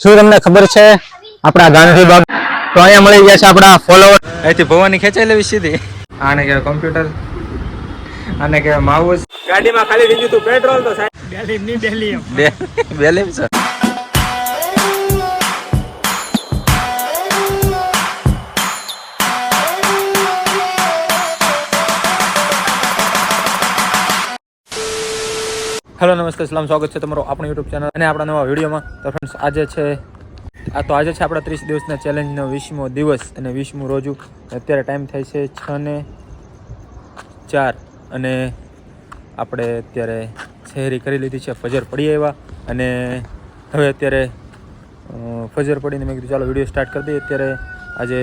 શું તમને ખબર છે? આપણા ગાંધી બાગ તો અહીંયા મળી ગયા છે આપણા ફોલોવર અહીંથી ભવાની ખેંચાઈ લેવી સીધી. આને કહેવાય કોમ્પ્યુટર આને કહેવાય માઉસ ગાડીમાં ખાલી ગયું તું પેટ્રોલ તો સાહેબ. બે બેલેમ છે. હેલો નમસ્તે સલામ, સ્વાગત છે તમારું આપણું યુટ્યુબ ચેનલ અને આપણા નવા વિડીયોમાં. તો ફ્રેન્ડ્સ આજે છે, આ તો આજે છે આપણા ત્રીસ દિવસના ચેલેન્જનો વીસમો દિવસ અને વીસમું રોજુ. અત્યારે ટાઈમ થાય છે છ ને ચાર અને આપણે અત્યારે શહેરી કરી લીધી છે, ફજર પડી આવ્યા. અને હવે અત્યારે ફજર પડીને મેં કીધું, ચાલો, વીડિયો સ્ટાર્ટ કરી દઈએ. અત્યારે આજે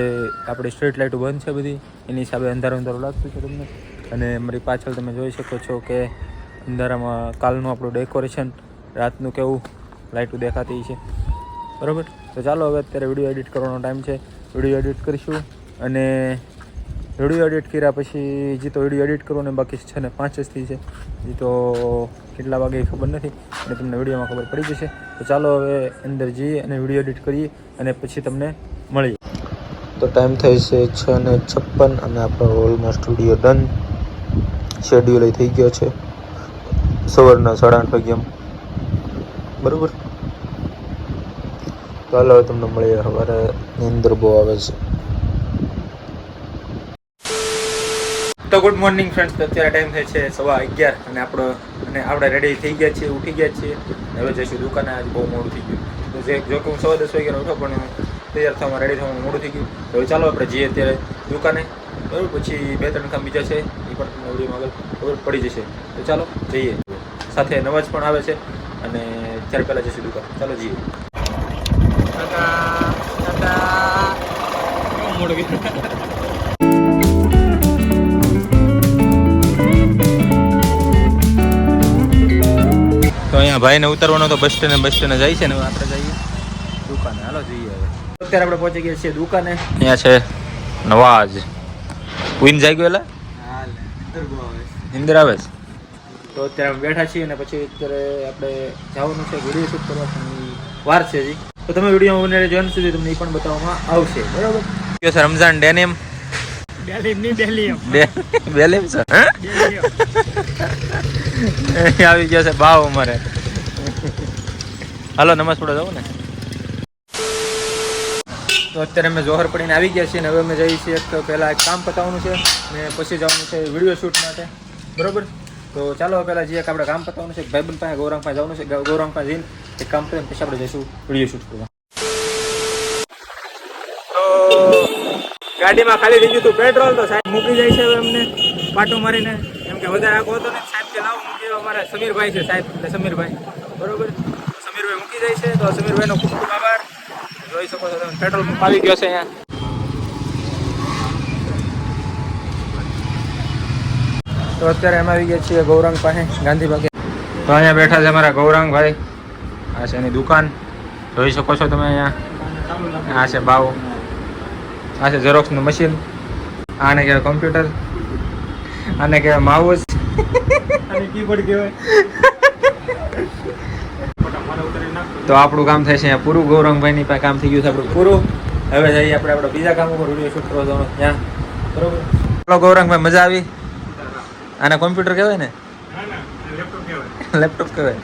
આપણી સ્ટ્રીટ લાઇટો બંધ છે બધી. એની હિસાબે અંધારું અંધારું લાગતું છે તમને. અને મારી પાછળ તમે જોઈ શકો છો કે અંધારામાં કાલનું આપણું ડેકોરેશન રાતનું કેવું લાઇટું દેખાતી છે. બરાબર? તો ચાલો હવે અત્યારે વીડિયો એડિટ કરવાનો ટાઈમ છે. વીડિયો એડિટ કરીશું અને વીડિયો એડિટ કર્યા પછી હજી તો વીડિયો એડિટ કરવો ને બાકી છે ને પાંચ જ થઈ છે. હજી તો કેટલા વાગે ખબર નથી અને તમને વિડીયોમાં ખબર પડી જશે. તો ચાલો હવે અંદર જઈએ અને વીડિયો એડિટ કરીએ અને પછી તમને મળીએ. તો ટાઈમ થાય છે છ ને છપ્પન અને આપણો ઓલમોસ્ટ વીડિયો ડન શેડ્યુલ થઈ ગયો છે. સવારના સાડા આઠ વાગ્યા બરોબર? ચાલો હવે તમને મળીએ. સવારે નીંદર બહુ આવે છે. તો ગુડ મોર્નિંગ ફ્રેન્ડ્સ અત્યારે ટાઈમ થાય છે સવા અગિયાર અને આપણો અને આપણે રેડી થઈ ગયા છીએ, ઉઠી ગયા છીએ. હવે જઈશું દુકાને. આજે બહુ મોડું થઈ ગયું. તો જે જો કે હું સવા દસ વાગ્યાનો ઉઠો પણ તૈયાર થવામાં રેડી થવામાં મોડું થઈ ગયું. તો ચાલો આપણે જઈએ અત્યારે દુકાને. બરાબર? પછી બે ત્રણ કામ બીજા છે. એ પણ તમને વિડીયોમાં ખબર પડી જશે. તો ચાલો જઈએ. સાથે નવાજ પણ આવે છે અને ત્યારે પહેલાં જઈશું દુકાન ચાલો જઈએ. તો અહીંયા ભાઈને ઉતારવાનો તો બસ સ્ટેન્ડ બસ સ્ટેન્ડ જાય છે ને આપણે જઈએ. દુકાને. હાલો જઈએ હવે. અત્યારે આપણે પહોંચી ગયા છીએ દુકાને. અહીંયા છે નવાજ. ઉઈન જાય ગયો એલા નિંદર આવે છે? તો અત્યારે અમે બેઠા છીએ અને પછી અત્યારે આપણે જવાનું છે વીડિયો શૂટ કરવાની વાર છે હજી. તો તમે વિડીયોમાં બને રહેજો સુધી તમને એ પણ બતાવવામાં આવશે. બરાબર? કયો સર રમઝાન ડેનિયમ બેલેમ છે? હે? અહીં આવી ગયો છે ભાવ અમારે. હાલો નમસ્તે થોડો જાવ ને. તો અત્યારે અમે જોહર પડીને આવી ગયા છીએ ને હવે અમે જઈએ છીએ એક પહેલાં એક કામ પતાવવાનું છે ને પછી જવાનું છે વીડિયો શૂટ માટે. બરોબર? તો ચાલો પહેલાં જઈએ આપણે કામ પતાવવાનું છે ભાઈબંધ પાસે, ગૌરાંગ પાસે જવાનું છે. ગૌરાંગ પાસે જઈને એક કામ કરીને પછી આપણે જઈશું વીડિયો શૂટ કરવા. ગાડીમાં ખાલી થઈ ગયું હતું પેટ્રોલ તો સાહેબ મૂકી જાય છે અમને પાટો મારીને. એમ કે વધારે આગો હતો ને સાહેબ કે લાવો મૂકી. અમારા સમીરભાઈ છે સાહેબ, એટલે સમીરભાઈ. બરોબર? સમીરભાઈ મૂકી જાય છે, તો સમીરભાઈનો ખૂબ ખૂબ આભાર. જોઈ શકો છો તમે પેટ્રોલ પંપ આવી ગયો છે અહીંયા. તો અત્યારે અમે આવી ગયા છીએ ગૌરાંગ પાસે ગાંધી બાગે. તો અહીંયા બેઠા છે અમારા ગૌરાંગભાઈ આ છે એની દુકાન. જોઈ શકો છો તમે અહીંયા. આ છે બાવ આ છે ઝેરોક્સનું મશીન. આને કહેવાય કોમ્પ્યુટર. આને કહેવાય માઉસ. કીબોર્ડ કહેવાય. તો આપણું કામ થાય છે અહીંયા પૂરું. ગૌરંગભાઈની પાસે કામ થઈ ગયું છે આપણું પૂરું. હવે જઈએ આપણે આપણા બીજા કામ ઉપર વીડિયો શૂટ કરવા જવાનું ત્યાં. બરોબર? ચલો ગૌરંગભાઈ મજા આવી. આને કોમ્પ્યુટર કહેવાય ને? લેપટોપ કહેવાય.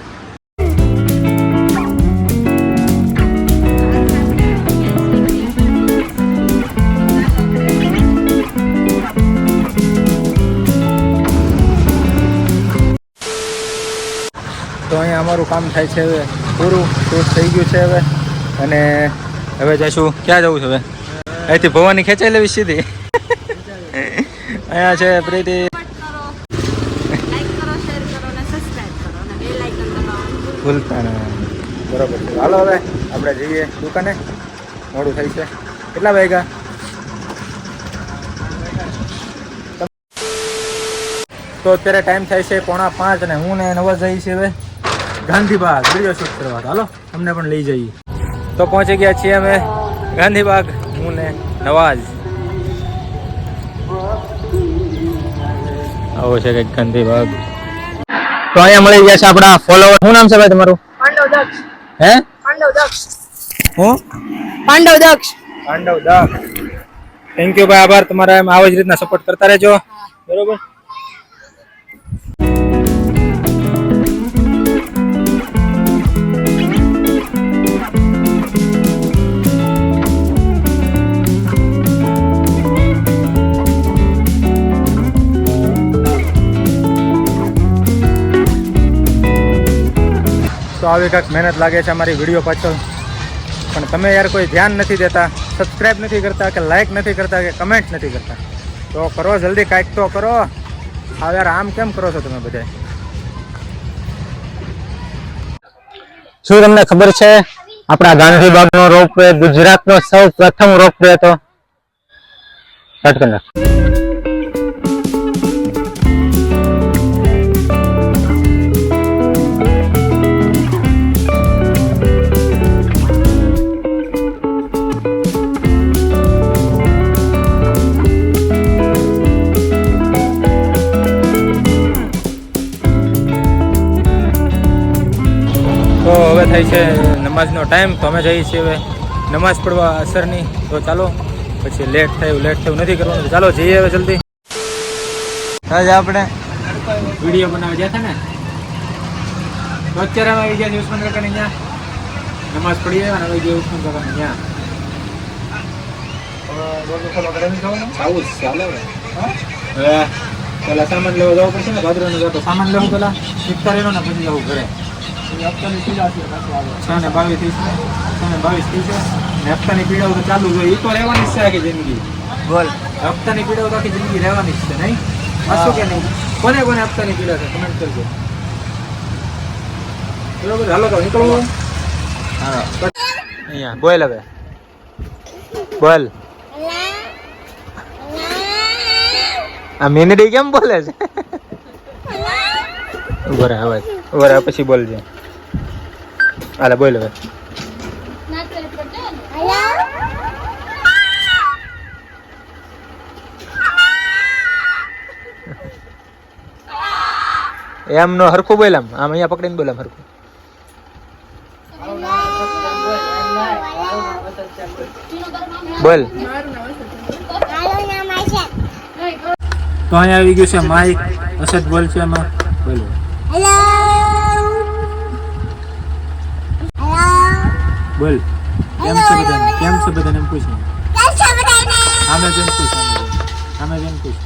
તો અહીંયા અમારું કામ થાય છે હવે પૂરું, શૂટ થઈ ગયું છે હવે. અને હવે જઈશું. ક્યાં જવું છે હવે? અહીંથી ભવાની ખેંચાઈ લેવી સીધી. અહીંયા છે પ્રીતિ સપોર્ટ કરો લાઈક કરો શેર કરો અને સબસ્ક્રાઇબ કરો અને બે લાઇકન દબાવવાનું ભૂલતા ભૂલતા બરોબર છે. હાલો હવે, આપણે જઈએ દુકાને. મોડું થઈ છે. કેટલા વાગ્યા? તો અત્યારે ટાઈમ થાય છે પોણા પાંચ અને હું ને નવા જઈએ છીએ હવે ગાંધીબાગ. વીડિયો શૂટ કરવા. હાલો, અમને પણ લઈ જઈએ. તો પહોંચી ગયા છીએ અમે ગાંધીબાગ, હું ને નવાજ. આવો છે કંઈક ગાંધીબાગ. તો અહીંયા મળી ગયા છે આપણા ફોલોવર શું નામ છે ભાઈ તમારું? પાંડવ દક્ષ. હે? પાંડવ દક્ષ. હું? પાંડવ દક્ષ. પાંડવ દક્ષ. થેન્ક યુ ભાઈ આભાર. તમારા એમ આવા જ રીતના સપોર્ટ કરતા રહેજો. બરોબર? આવી કાંઈક મહેનત લાગે છે અમારી વીડિયો પાછળ. પણ તમે યાર કોઈ ધ્યાન નથી દેતા સબસ્ક્રાઈબ નથી કરતા કે લાઇક નથી કરતા કે કમેન્ટ નથી કરતા. તો કરો જલ્દી કાંઈક તો કરો. હા યાર આમ કેમ કરો છો તમે બધા? શું તમને ખબર છે? આપણા ગાંધીબાગનો રોપવે ગુજરાતનો સૌ પ્રથમ રોપવે હતો. સ્ટાર્ટ કરી થાય છે નમાઝનો ટાઈમ તો અમે જઈએ છીએ હવે નમાઝ પડવા અસરની. તો ચાલો પછી લેટ થયું લેટ થયું નથી કરવાનું. ચાલો જઈએ હવે જલ્દી. આજે આપણે વીડિયો બનાવી ગયા હતા ને? તો અત્યારે અમે આવી ગયા ઉસ્માન કાકાને અહીંયા. નમાઝ પડી આવ્યા અને આવી ગયા ઉસ્માન કાકાને અહીંયા. પેલા સામાન લેવા જવું પડશે ને? ભાદરો જતો સામાન લેવું પેલા. ઇફતારીનો ને પછી જવું ઘરે. છ ને બાવીસ ત્રીસ છ. ને બાવીસ ત્રીસ ને હપ્તાની પીડાઓ તો ચાલુ જોઈએ એ તો રહેવાની જ છે આખી જિંદગી. બોલ. હપ્તાની પીડાઓ તો આખી જિંદગી રહેવાની જ છે નહીં? હશો કે નહીં? કોને કોને હપ્તાની પીડા છે? કમેન્ટ કરજો. બરોબર? હાલો તો નીકળવું હા. અહીંયા બોલ હવે. બોલ. આ મેનડી કેમ બોલે છે? રહે હવે પછી બોલજે. હાલે બોલ હવે એમ નો હરખું બોલ આમ આમ અહીંયા પકડીને બોલ આમ હરખું બોલ તો અહીંયા આવી ગયું છે માઇક અસદ બોલ છે એમાં બોલો બોલ. કેમ છે બધાને? કેમ છે બધાને એમ પૂછ આમે જેમ પૂછ આમે જેમ પૂછ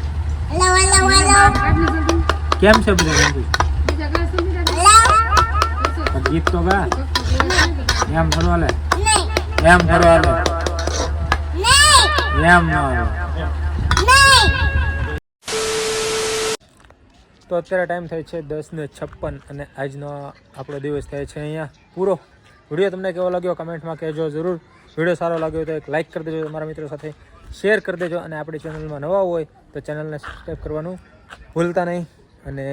કેમ છે બધાને એમ પૂછ ગીત તો ગા. એમ ફરવા લે એમ ફરવા લે એમ ના તો અત્યારે ટાઈમ થાય છે દસ ને છપ્પન અને આજનો આપણો દિવસ થાય છે અહીંયા પૂરો. વીડિયો તમને કેવો લાગ્યો કમેન્ટમાં કહેજો જરૂર. વીડિયો સારો લાગ્યો તો એક લાઇક કરી દેજો, તમારા મિત્રો સાથે શેર કરી દેજો અને આપણી ચેનલમાં નવા હોય તો ચેનલને સબસ્ક્રાઈબ કરવાનું ભૂલતા નહીં. અને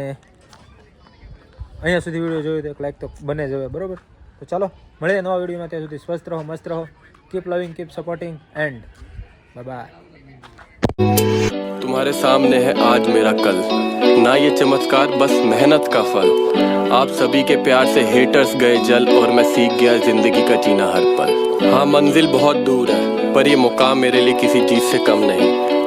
અહીંયા સુધી વીડિયો જોયો તો એક લાઇક તો બને જ હવે, બરાબર? તો ચાલો, મળીએ નવા વિડીયોમાં, ત્યાં સુધી સ્વસ્થ રહો, મસ્ત રહો. Keep loving keep supporting and bye bye तुम्हारे सामने है आज मेरा कल। ना ये चमत्कार, बस मेहनत का फल। आप सभी के प्यार से हेटर्स गए जल और मैं सीख गया ज़िंदगी का जीना हर पल। हाँ मंजिल बहुत दूर है, पर ये मुकाम मेरे लिए किसी चीज़ से कम नहीं।